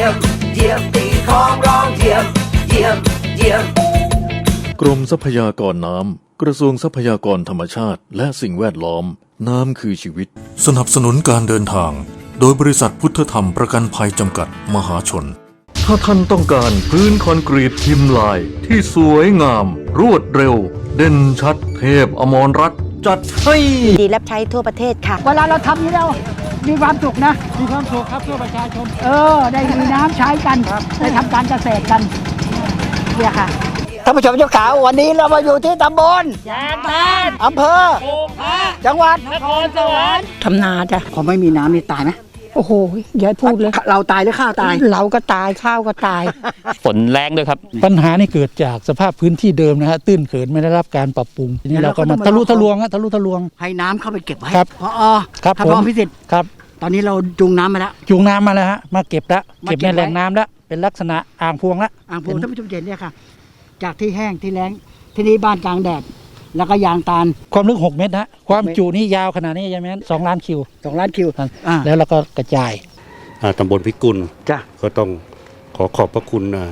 ยี่ยมเยี่ยมตีของร้องเยี่ยมเยี่ยมเยี่ยมกรมทรัพยากรน้ำ กระทรวงทรัพยากรธรรมชาติ และสิ่งแวดล้อม น้ำคือชีวิต สนับสนุนการเดินทาง โดยบริษัทพุทธธรรมประกันภัยจำกัดมหาชน ถ้าท่านต้องการพื้นคอนกรีตพิมพ์ลายที่สวยงาม รวดเร็ว เด่นชัด เทพอมรรัตน์จัดให้ ดีรับใช้ทั่วประเทศค่ะ เวลาเราทำนี่เรา มีความสุขนะ มีความสุขครับเพื่อประชาชน เออ ได้มีน้ำใช้กัน ได้ทำการเกษตรกันเนี่ยค่ะ ท่านผู้ชมเจ้าขาววันนี้เรามาอยู่ที่ตำบลยางตานอำเภอ จังหวัด นครสวรรค์ทำนาจ้ะพอไม่มีน้ำนี่ตายไหม โอ้โหอย่าพูดเลย เราตายหรือข้าวตาย เราก็ตายข้าวก็ตาย ฝนแรงด้วยครับ ปัญหานี่เกิดจากสภาพพื้นที่เดิมนะฮะตื้นเขินไม่ได้รับการปรับปรุงทีนี้แล้เราวก็ก็ต้มาองมาทะลุรอทะลวงฮะทะลุทะลวง ให้น้ำเข้าไปเก็บไว้ครับพอครับท่านผมรองพิสิทธิ์ครับ ตอนนี้เราจูงน้ำมาแล้ว จูงน้ำมาแล้วฮะมาเก็บแล้วมาเก็บเก็ในบไว้แหล่งน้ำแล้วเป็นลักษณะอ่างพวงละอ่างพงท่านผู้ชมเห็นเนี่ยค่ะ จากที่แห้งที่แล้งที่นี่บ้านกลางแดด แล้วก็ยางตาล ความลึก 6 เมตรนะความหกเมตรจุนี่ยาวขนาดนี้ใช่ไหมสองล้านคิวสองล้านคิวครับอ่าแล้วเราก็กระจายอ่าตำบลพิกุลจ้ะก็ต้องขอขอบพระคุณอ่า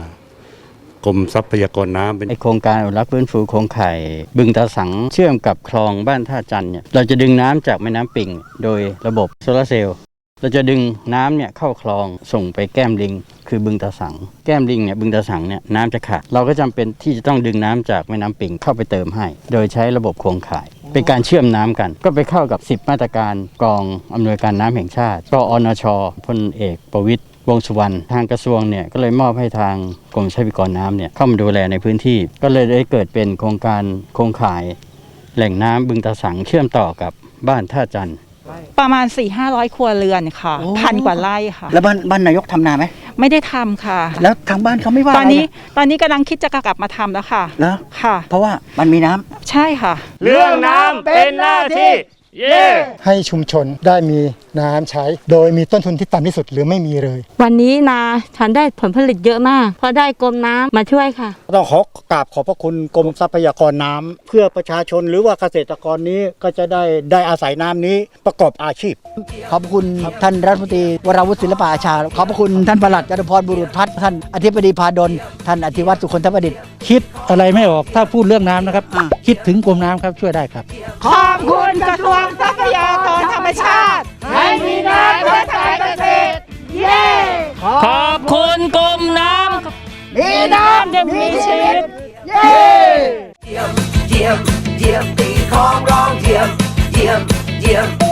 กรมทรัพยากรน้ำเป็นในโครงการอนุรักษ์ฟื้นฟูโครงข่ายบึงตาสังเชื่อมกับคลองบ้านท่าจันเนี่ยเราจะดึงน้ำจากแม่น้ำปิ่ง โดยระบบโซลาร์เซลล์ เราจะดึงน้ำเนี่ยเข้าคลองส่งไปแก้มลิง คือบึงตาสัง แก้มลิงเนี่ยบึงตาสังเนี่ยน้ำจะขาดเราก็จำเป็นที่จะต้องดึงน้ำจากแม่น้ำปิงเข้าไปเติมให้ โดยใช้ระบบโครงข่าย เป็นการเชื่อมน้ำกัน ก็ไปเข้ากับ 10 มาตรการกองอำนวยการน้ำแห่งชาติกอนชพลเอกประวิตรวงษ์สุวรรณทางกระทรวงเนี่ยก็เลยมอบให้ทางกรมทรัพยากรน้ำเนี่ยเข้ามาดูแลในพื้นที่ ก็เลยได้เกิดเป็นโครงการโครงข่าย แหล่งน้ำบึงตาสังเชื่อมต่อกับบ้านท่าจันทร์ ประมาณ4 5 0 0ครัวเรือนค่ะ โอ้ พันกว่าไร่ค่ะ แล้วบ้านบ้านนายกทำนาไหมไม่ได้ทำค่ะ แล้วทางบ้านเขาไม่ว่าตอนนี้ะไรตอนนี้กำลังคิดจะกลับมาทำแล้วค่ะนะค่ะ เพราะว่ามันมีน้ำ ใช่ค่ะ เรื่องน้ำเป็นหน้าที่ เย้ให้ชุมชนได้มีน้ำใช้ โดยมีต้นทุนที่ต่ำที่สุดหรือไม่มีเลย วันนี้นาฉันได้ผลผลิตเยอะมาก เพราะได้กรมน้ำมาช่วยค่ะ ต้องขอกราบขอบพระคุณกรมทรัพยากรน้ำเพื่อประชาชนหรือว่าเกษตรกรนี้ก็จะได้ได้อาศัยน้ำนี้ประกอบอาชีพ ขอบคุณท่านรัฐมนตรีวราวุฒิศิลปะอาชา ขอบพระคุณท่านประหลัดจตุพรบุรุษพัฒน์ท่านอธิบดีพาดลท่านอธิวัตรสุคนทประดิษฐ์คิดอะไรไม่ออกถ้าพูดเรื่องน้ำนะครับคิดถึงกรมน้ำครับช่วยได้ครับ ขอบคุณกระทรวงทรัพยากรธรรมชาติให้มีน้ำและการเกษตร เย้ขอบคุณกรมน้ำ มีน้ำยัมีชีวิต เย้ เยี่ยมเยี่ยมเยี่ยมตีของร้องเยี่ยมเยี่ยมเยี่ยม